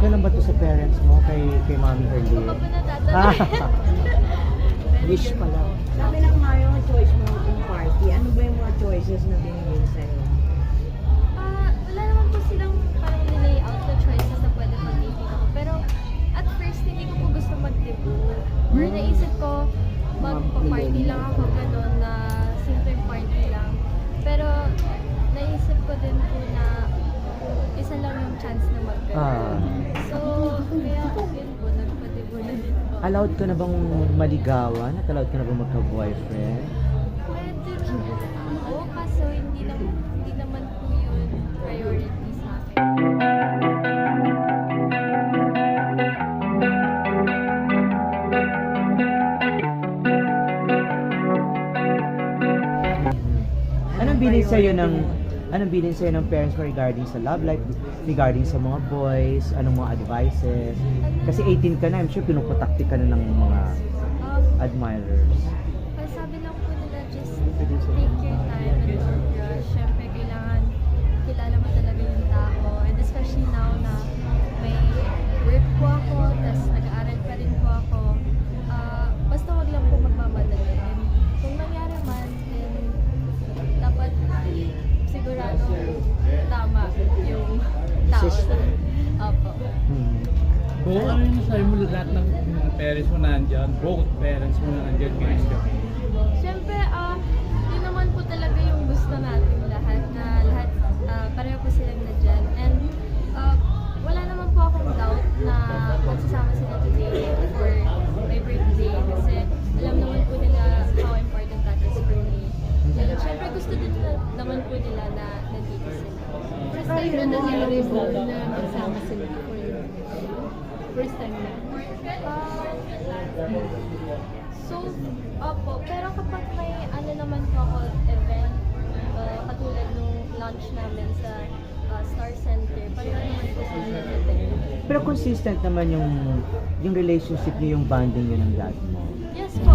Okay lang ba to sa parents mo, kay, kay ko pa Ah, natatanong. wish pa lang. Sabi ng Mario, ang choice mo kung party. Ano ba yung mga choices na binigay sa'yo? Ah, wala naman po silang parang nilay out the choices na pwede pag-dating ako. Pero at first, hindi ko po gusto mag-debut. Or Hmm. naisip ko, magpa-party lang ako gano'n na simple party lang. Pero chance na mag Ah. So, kaya yun po, nagpa-debut na din po. Allowed ka na bang maligawan? At allowed ka na bang magka-boyfriend? Pwede naman po, kaso hindi naman, hindi naman po yun priority sa akin. Anong bilin sa'yo ng Anong bilin sa'yo ng parents mo regarding sa love life, regarding sa mga boys, anong mga advices? Kasi 18 ka na, I'm sure pinuputakti ka na ng mga admirers. Well, sabi lang po nila, just take your time and don't rush. Siyempre, kailangan kilala mo talaga yung lahat ng parents mo nandyan? Both parents mo nandyan ngayon. Siyempre, ah, yun naman po talaga yung gusto natin lahat na lahat ah, pareho po silang nandyan. And ah, wala naman po akong doubt na magsasama sila today for my birthday kasi alam naman po nila how important that is for me. And siyempre gusto din na, naman po nila na nandito sila. First time na nangyari mo na magsama sila first time na. So, opo, pero kapag may ano naman po ako event, uh, katulad nung launch namin sa uh, Star Center, pareho naman po nag-attend. Pero consistent naman yung yung relationship niyo, yung bonding niyo ng dad mo. Yes po,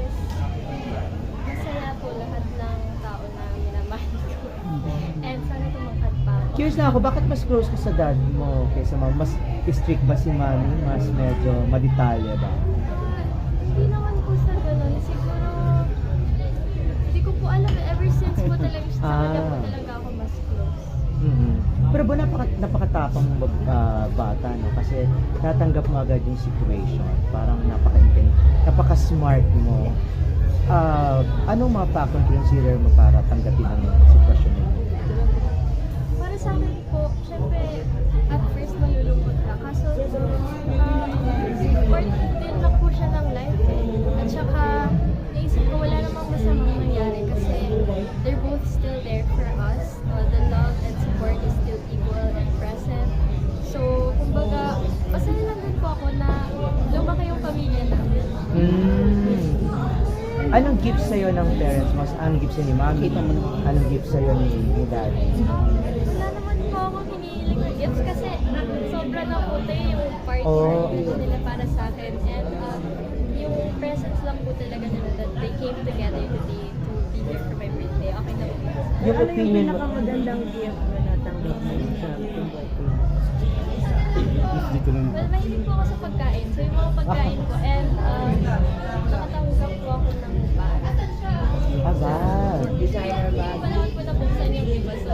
masaya po lahat ng tao na minamahal ko. And sana tumangkad pa ako. Curious na ako, bakit mas close ka sa dad mo kaysa mom? Mas strict ba si mami? Mas medyo madetalye ba? Hindi naman po sa ganun. Siguro, hindi ko po alam. Ever since po talaga sa kanya po Ah. talaga ako mas close. Mhm. Pero ba napaka, napakatapang ah, bata, no? Kasi natanggap mo agad yung situation. Parang napaka napaka-smart mo. Ah, anong mga factor consider mo para tanggapin ang sitwasyon Anong gift sa'yo ng parents mo? Anong gift sa'yo ni mami? Anong gift sa'yo ni, ni daddy? Wala naman po akong hinihiling na gifts kasi sobra na po tayo yung party Oh. nila para sa akin. And uh, yung presence lang po talaga nila that they came together today to be here for my birthday. Okay na po. Yung ano yung mo? pinakamagandang gift na natanggap mo sa iyong birthday? Well, mahilig po ako sa pagkain. So yung mga pagkain ko and um, nakatanggap po ako ng bag. Aba. Designer Hindi bag. pa naman po nabuksan yung iba. So.